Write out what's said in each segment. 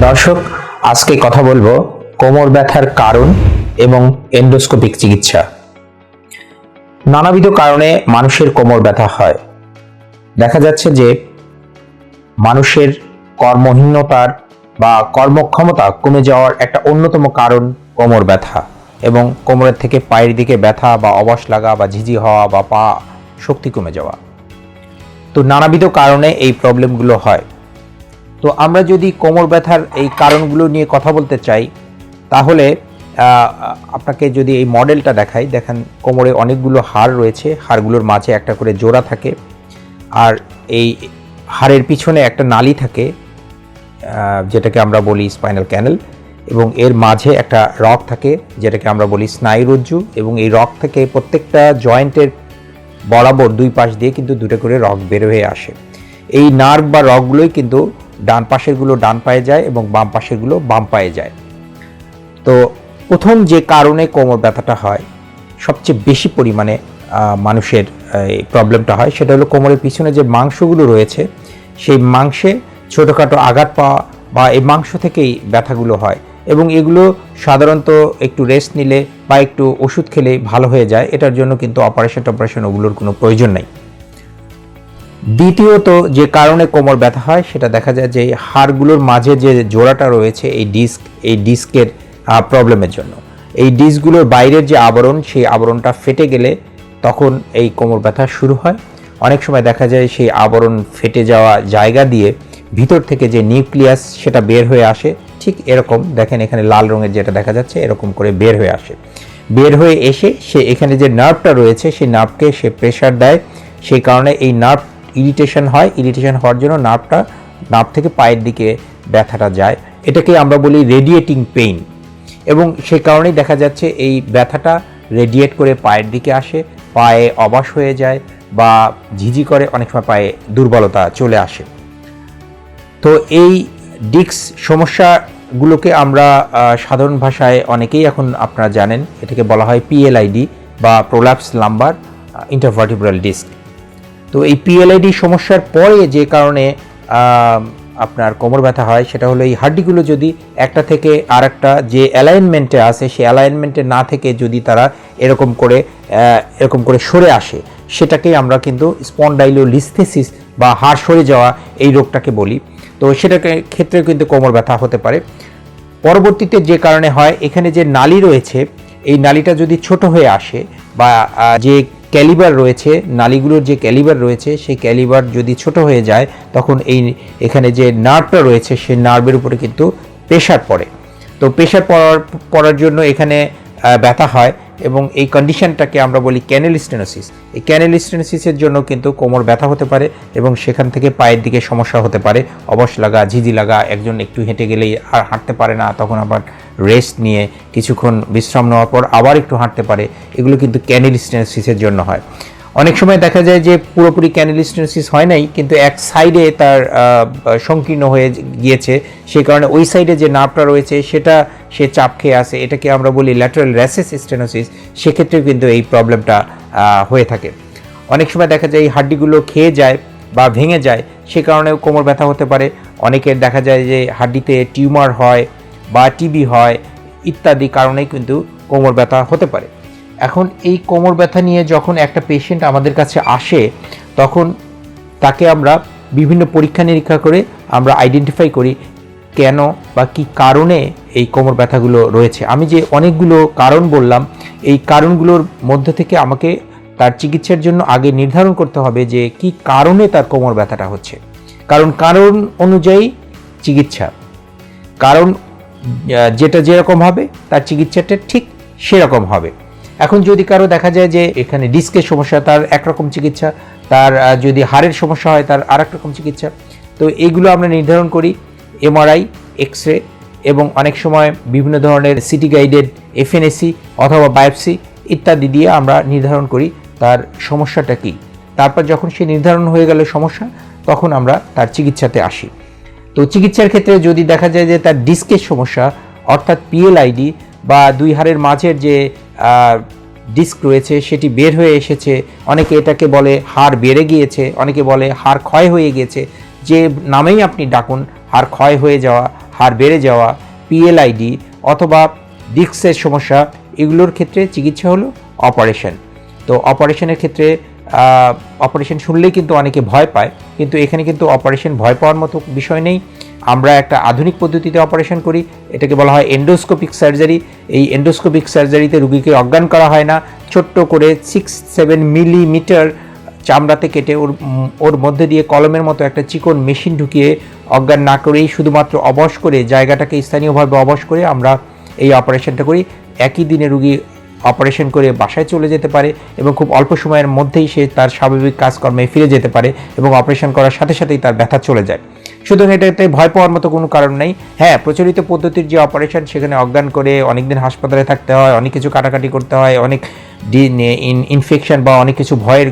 দর্শক, আজকে কথা বলব কোমর ব্যথার কারণ এবং এন্ডোস্কোপিক চিকিৎসা। নানাবিধ কারণে মানুষের কোমর ব্যথা হয়। দেখা যাচ্ছে যে মানুষের কর্মহীনতার বা কর্মক্ষমতা কমে যাওয়ার একটা অন্যতম কারণ কোমর ব্যথা এবং কোমরের থেকে পায়ের দিকে ব্যথা বা অবশ লাগা বা ঝিঝি হওয়া বা পা শক্তি কমে যাওয়া। তো নানাবিধ কারণে এই প্রবলেমগুলো হয়। তো আমরা যদি কোমর ব্যথার এই কারণগুলো নিয়ে কথা বলতে চাই, তাহলে আপনাকে যদি এই মডেলটা দেখাই, দেখেন কোমরে অনেকগুলো হাড় রয়েছে, হাড়গুলোর মাঝে একটা করে জোড়া থাকে, আর এই হাড়ের পিছনে একটা নালি থাকে যেটাকে আমরা বলি স্পাইনাল ক্যানেল এবং এর মাঝে একটা রক থাকে, যেটাকে আমরা বলি স্নায়ুরজ্জু, এবং এই রক থেকে প্রত্যেকটা জয়েন্টের বরাবর দুই পাশ দিয়ে কিন্তু দুটো করে রক বের হয়ে আসে। এই নার্ভ বা রকগুলোই কিন্তু ডান পাশেরগুলো ডান পায়ে যায় এবং বাম পাশেরগুলো বাম পায়ে যায়। তো প্রথম যে কারণে কোমর ব্যথাটা হয়, সবচেয়ে বেশি পরিমাণে মানুষের এই প্রবলেমটা হয়, সেটা হলো কোমরের পিছনে যে মাংসগুলো রয়েছে, সেই মাংসে ছোটোখাটো আঘাত পাওয়া বা এই মাংস থেকেই ব্যথাগুলো হয় এবং এগুলো সাধারণত একটু রেস্ট নিলে বা একটু ওষুধ খেলে ভালো হয়ে যায়। এটার জন্য কিন্তু অপারেশন টপারেশন ওগুলোর কোনো প্রয়োজন নেই। দ্বিতীয়ত যে কারণে কোমর ব্যথা হয়, সেটা দেখা যায় যে হাড়গুলোর মাঝে যে জোড়াটা রয়েছে এই ডিস্ক, এই ডিস্কের প্রবলেমের জন্য। এই ডিস্কগুলোর বাইরের যে আবরণ, সেই আবরণটা ফেটে গেলে তখন এই কোমর ব্যথা শুরু হয়। অনেক সময় দেখা যায় সেই আবরণ ফেটে যাওয়া জায়গা দিয়ে ভিতর থেকে যে নিউক্লিয়াস সেটা বের হয়ে আসে। ঠিক এরকম, দেখেন এখানে লাল রঙের যেটা দেখা যাচ্ছে, এরকম করে বের হয়ে আসে। বের হয়ে এসে সে এখানে যে নার্ভটা রয়েছে, সেই নার্ভকে সে প্রেশার দেয়। সেই কারণে এই নার্ভ ইরিটেশন হয়, ইরিটেশন হওয়ার জন্য নার্ভটা, নার্ভ থেকে পায়ের দিকে ব্যথাটা যায়। এটাকে আমরা বলি রেডিয়েটিং পেইন এবং সে কারণেই দেখা যাচ্ছে এই ব্যথাটা রেডিয়েট করে পায়ের দিকে আসে, পায়ে অবাস হয়ে যায় বা ঝিঝি করে, অনেক সময় পায়ে দুর্বলতা চলে আসে। তো এই ডিক্স সমস্যাগুলোকে আমরা সাধারণ ভাষায় অনেকেই এখন আপনারা জানেন, এটাকে বলা হয় পিএলআইডি বা প্রোলাপস লাম্বার ইন্টারভার্টিব্রাল ডিস্ক তো এই পিএলআইডি সমস্যার পরে যে কারণে আপনার কোমর ব্যথা হয়, সেটা হলো এই হাড্ডিগুলো যদি একটা থেকে আর একটা যে অ্যালাইনমেন্টে আসে সেই অ্যালাইনমেন্টে না থেকে যদি তারা এরকম করে এরকম করে সরে আসে, সেটাকেই আমরা কিন্তু স্পন্ডাইলোলিস্থেসিস বা হাড় সরে যাওয়া এই রোগটাকে বলি। তো সেটাকে ক্ষেত্রে কিন্তু কোমর ব্যথা হতে পারে। পরবর্তীতে যে কারণে হয়, এখানে যে নালি রয়েছে, এই নালিটা যদি ছোট হয়ে আসে বা যে ক্যালিবার রয়েছে, নালিগুলোর যে ক্যালিবার রয়েছে, সেই ক্যালিবার যদি ছোট হয়ে যায়, তখন এই এখানে যে নার্ভটা রয়েছে, সেই নার্ভের উপরে কিন্তু প্রেশার পড়ে। তো প্রেশার পড়ার পড়ার জন্য এখানে ব্যথা হয়। এবং এই কন্ডিশনটাকে আমরা বলি ক্যানেল স্টেনোসিস এই ক্যানেল স্টেনোসিসের জন্য কিন্তু কোমর ব্যথা হতে পারে এবং সেখান থেকে পায়ের দিকে সমস্যা হতে পারে। অবশ লাগা, ঝিঝি লাগা, একজন একটু হেঁটে গেলেই আর হাঁটতে পারে না, তখন আবার রেস্ট নিয়ে কিছুক্ষণ বিশ্রাম নেওয়ার পর আবার একটু হাঁটতে পারে। এগুলো কিন্তু ক্যানেল স্টেনোসিসের জন্য হয়। অনেক সময় দেখা যায় যে পুরোপুরি ক্যানেলিস্টেনোসিস হয় নাই, কিন্তু এক সাইডে তার সংকীর্ণ হয়ে গিয়েছে। সেই কারণে ওই সাইডে যে নার্ভটা রয়েছে, সেটা সে চাপ খেয়ে আসে। এটাকে আমরা বলি ল্যাটারাল র্যাসেস স্টেনোসিস সেক্ষেত্রেও কিন্তু এই প্রবলেমটা হয়ে থাকে। অনেক সময় দেখা যায় এই হাড্ডিগুলো খেয়ে যায় বা ভেঙে যায়, সে কারণেও কোমর ব্যথা হতে পারে। অনেকের দেখা যায় যে হাড্ডিতে টিউমার হয় বা টিবি হয়, ইত্যাদি কারণেই কিন্তু কোমর ব্যথা হতে পারে। এখন এই কোমর ব্যথা নিয়ে যখন একটা পেশেন্ট আমাদের কাছে আসে, তখন তাকে আমরা বিভিন্ন পরীক্ষা নিরীক্ষা করে আমরা আইডেন্টিফাই করি কেন বা কি কারণে এই কোমর ব্যথাগুলো রয়েছে। আমি যে অনেকগুলো কারণ বললাম, এই কারণগুলোর মধ্যে থেকে আমাকে তার চিকিৎসার জন্য আগে নির্ধারণ করতে হবে যে কি কারণে তার কোমর ব্যথাটা হচ্ছে। কারণ কারণ অনুযায়ী চিকিৎসা। কারণ যেটা যেরকম হবে, তার চিকিৎসাটা ঠিক সেরকম হবে। এখন যদি কারও দেখা যায় যে এখানে ডিস্কের সমস্যা, তার একরকম চিকিৎসা, তার যদি হাড়ের সমস্যা হয়, তার আর রকম চিকিৎসা, তো এইগুলো আমরা নির্ধারণ করি এমআরআই এক্স রে এবং অনেক সময় বিভিন্ন ধরনের সিটি গাইডেড এফএনএসি অথবা বায়োপসি ইত্যাদি দিয়ে আমরা নির্ধারণ করি তার সমস্যাটা কী। তারপর যখন সে নির্ধারণ হয়ে গেল সমস্যা, তখন আমরা তার চিকিৎসাতে আসি। তো চিকিৎসার ক্ষেত্রে যদি দেখা যায় যে তার ডিস্কের সমস্যা, অর্থাৎ পিএলআইডি বা দুই হাড়ের মাঝের যে ডিস্ক রয়েছে, সেটি বের হয়ে এসেছে। অনেকে এটাকে বলে হাড় বেড়ে গিয়েছে, অনেকে বলে হাড় ক্ষয় হয়ে গিয়েছে। যে নামেই আপনি ডাকুন, হাড় ক্ষয় হয়ে যাওয়া, হাড় বেড়ে যাওয়া পিএলআইডি অথবা ডিস্কের সমস্যা, এগুলোর ক্ষেত্রে চিকিৎসা হলো অপারেশন তো অপারেশনের ক্ষেত্রে অপারেশন শুনলেই কিন্তু অনেকে ভয় পায়, কিন্তু এখানে কিন্তু অপারেশন ভয় পাওয়ার মতো বিষয় নেই। আমরা একটা আধুনিক পদ্ধতিতে অপারেশন করি, এটাকে বলা হয় এন্ডোস্কোপিক সার্জারি এই এন্ডোস্কোপিক সার্জারিতে রুগীকে অজ্ঞান করা হয় না, ছোট্ট করে সিক্স সেভেন মিলিমিটার চামড়াতে কেটে ওর ওর মধ্যে দিয়ে কলমের মতো একটা চিকন মেশিন ঢুকিয়ে অজ্ঞান না করেই শুধুমাত্র অবশ করে, জায়গাটাকে স্থানীয়ভাবে অবশ করে আমরা এই অপারেশনটা করি। একই দিনে রুগী অপারেশন করে বাসায় চলে যেতে পারে এবং খুব অল্প সময়ের মধ্যেই সে তার স্বাভাবিক কাজকর্মে ফিরে যেতে পারে এবং অপারেশন করার সাথে সাথেই তার ব্যথা চলে যায়। সুতরাং এটাতে ভয় পাওয়ার মতো কোনো কারণ নেই। হ্যাঁ প্রচলিত পদ্ধতির যে অপারেশন সেখানে অজ্ঞান করে অনেকদিন হাসপাতালে থাকতে হয়, অনেক কিছু কাটাকাটি করতে হয়, অনেক ইনফেকশন বা অনেক কিছু ভয়ের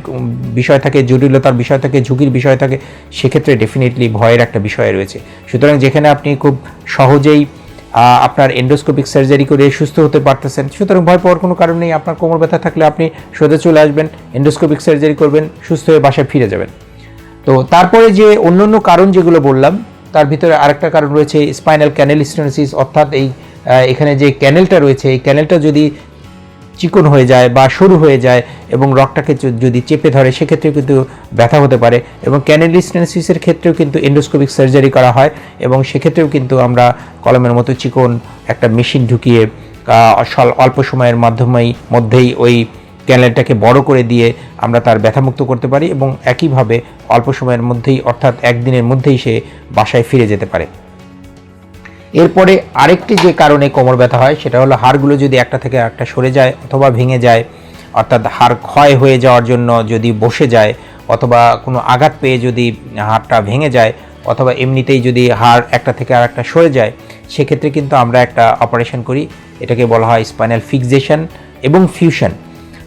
বিষয় থাকে, জটিলতার বিষয় থাকে, ঝুঁকির বিষয় থাকে, সেক্ষেত্রে ডেফিনেটলি ভয়ের একটা বিষয় রয়েছে। সুতরাং যেখানে আপনি খুব সহজেই আপনার এন্ডোস্কোপিক সার্জারি করে সুস্থ হতে পারতেছেন, সুতরাং ভয় পাওয়ার কোনো কারণ নেই। আপনার কোমর ব্যথা থাকলে আপনি সোজা চলে আসবেন এন্ডোস্কোপিক সার্জারি করবেন, সুস্থ হয়ে বাসায় ফিরে যাবেন। তো তারপরে যে অন্যান্য কারণ যেগুলো বললাম, তার ভিতরে আরেকটা কারণ রয়েছে স্পাইনাল ক্যানেল স্টেনোসিস অর্থাৎ এই এখানে যে ক্যানেলটা রয়েছে, এই ক্যানেলটা যদি চিকন হয়ে যায় বা সরু হয়ে যায় এবং য- যদি চেপে ধরে, সেক্ষেত্রেও কিন্তু ব্যথা হতে পারে এবং ক্যানেল স্টেনোসিসের ক্ষেত্রেও কিন্তু এন্ডোস্কোপিক সার্জারি করা হয় এবং সেক্ষেত্রেও কিন্তু আমরা কলমের মতো চিকন একটা মেশিন ঢুকিয়ে অল্প সময়ের মাধ্যমেই মধ্যেই ওই ক্যানেলটাকে বড় করে দিয়ে আমরা তার ব্যথামুক্ত করতে পারি এবং একইভাবে অল্প সময়ের মধ্যেই, অর্থাৎ একদিনের মধ্যেই সে বাসায় ফিরে যেতে পারে। এরপরে আরেকটি যে কারণে কোমর ব্যথা হয়, সেটা হলো হাড়গুলো যদি একটা থেকে একটা সরে যায় অথবা ভেঙে যায়, অর্থাৎ হাড় ক্ষয় হয়ে যাওয়ার জন্য যদি বসে যায়, অথবা কোনো আঘাত পেয়ে যদি হাড়টা ভেঙে যায়, অথবা এমনিতেই যদি হাড় একটা থেকে আর একটা সরে যায়, সেক্ষেত্রে কিন্তু আমরা একটা অপারেশন করি। এটাকে বলা হয় স্পাইনাল ফিক্সেশন এবং ফিউশন।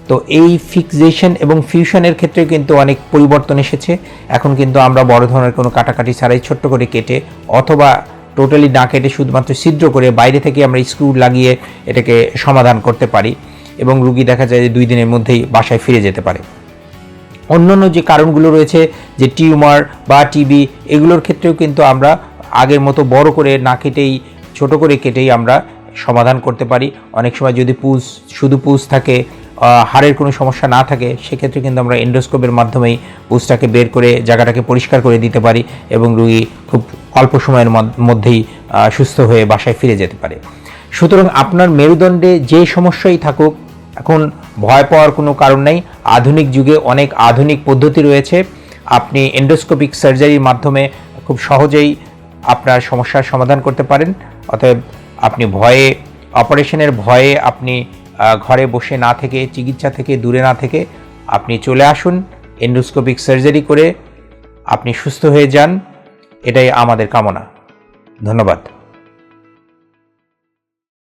তো এই ফিক্সেশন এবং ফিউশনের ক্ষেত্রে কিন্তু অনেক পরিবর্তন এসেছে। এখন কিন্তু আমরা বড় ধরনের কোনো কাটাকাটি ছাড়াই ছোট্ট করে কেটে অথবা টোটালি না কেটে শুধুমাত্র ছিদ্র করে বাইরে থেকে আমরা স্ক্রু লাগিয়ে এটাকে সমাধান করতে পারি এবং রুগী দেখা যায় যে দুই দিনের মধ্যেই বাসায় ফিরে যেতে পারে। অন্যান্য যে কারণগুলো রয়েছে, যে টিউমার বা টিবি এগুলোর ক্ষেত্রেও কিন্তু আমরা আগের মতো বড় করে না কেটেই, ছোট করে কেটেই আমরা সমাধান করতে পারি। অনেক সময় যদি পুজ, শুধু পুজ থাকে হাড়ের কোনো সমস্যা না থাকে, সেক্ষেত্রে কিন্তু আমরা এন্ডোস্কোপের মাধ্যমেই পুজটাকে বের করে জায়গাটাকে পরিষ্কার করে দিতে পারি এবং রুগী খুব অল্প সময়ের মধ্যেই সুস্থ হয়ে বাসায় ফিরে যেতে পারে। সুতরাং আপনার মেরুদণ্ডে যে সমস্যাই থাকুক, এখন ভয় পাওয়ার কোনো কারণ নেই। আধুনিক যুগে অনেক আধুনিক পদ্ধতি রয়েছে। আপনি এন্ডোস্কোপিক সার্জারির মাধ্যমে খুব সহজেই আপনার সমস্যার সমাধান করতে পারেন। অতএব আপনি ভয়ে অপারেশনের ভয়ে আপনি ঘরে বসে না থেকে, চিকিৎসা থেকে দূরে না থেকে আপনি চলে আসুন এন্ডোস্কোপিক সার্জারি করে আপনি সুস্থ হয়ে যান, এটাই আমাদের কামনা। ধন্যবাদ।